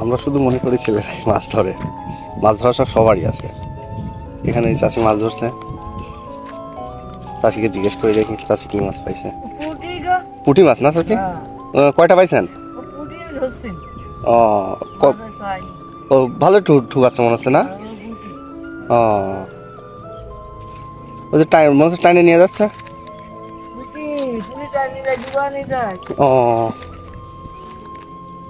আমরা শুধু মনে করি ছেলেরাই মাছ ধরে। মাছ ধরা শখ সবারই আছে। এখানে চাষি মাছ ধরছে। চাষিকে জিজ্ঞেস করে দেখি চাষি কি মাছ পাইছে? পুটি মাছ না চাচি হ্যাঁ। কয়টা পাইছেন? ও ভালো ঠুকাচ্ছে মনে হচ্ছে না? ও। ওই যে টাইম মনে হচ্ছে টাইনে নিয়ে যাচ্ছে? ও।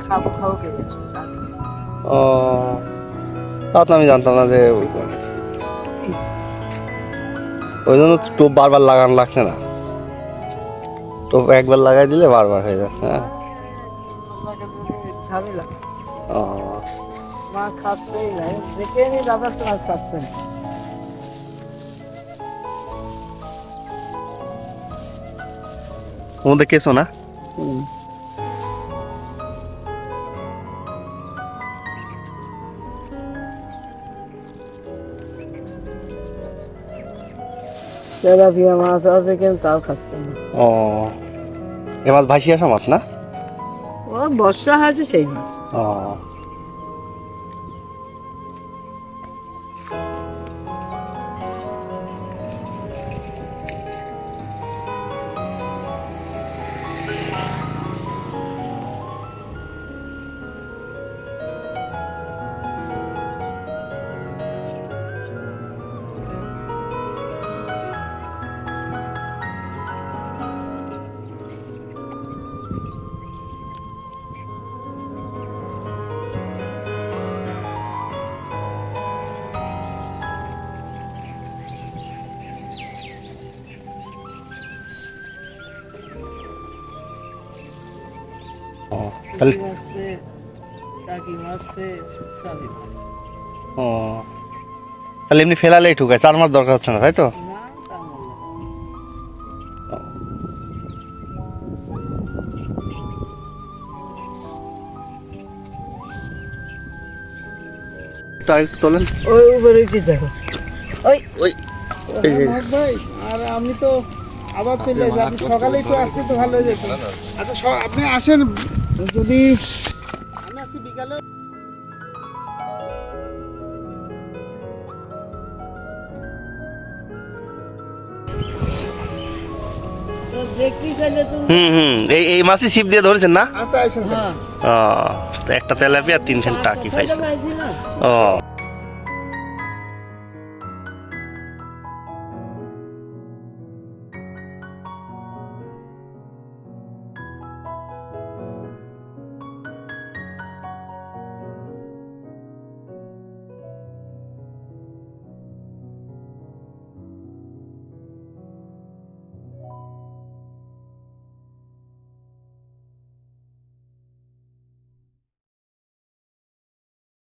খাব খাব ও তা তো আমি জানতাম না যে ওই জন্য টোপ বারবার লাগানো লাগছে না। টোপ একবার লাগাই দিলে বারবার হয়ে যাচ্ছে হ্যাঁ। ও। খাচ্ছেই না দেখে নি দাদা তো মাছ খাচ্ছেন ওর মধ্যে কেঁচো না তেলাপিয়া মাছ আছে কিন্তু তাও খাচ্ছে না। ও এ মাছ ভাসি আসা মাছ না? ও বর্ষা হয়েছে সেই মাছ। ও। ও, তাহলে। ও তাহলে এমনি ফেলালেই ঠুকায়। চার মাস দরকার হচ্ছে না তাই তো? না তেমন না। একটু তোলেন। ওই উপরে দেখো। ওই। ওই। ভাই আর আমি তো আবার চলে যাই আপনি সকালে একটু আসতে তো ভালো হয়ে যেত। আচ্ছা আপনি আসেন। যদি আমি আজকে বিকালে। তো দেখতে চাইলে হুম হুম। এই এই মাছই ছিপ দিয়ে ধরেছেন না? আচ্ছা তো একটা তেলাপিয়া তিনখান টাকি ছোট পাইছে। ও।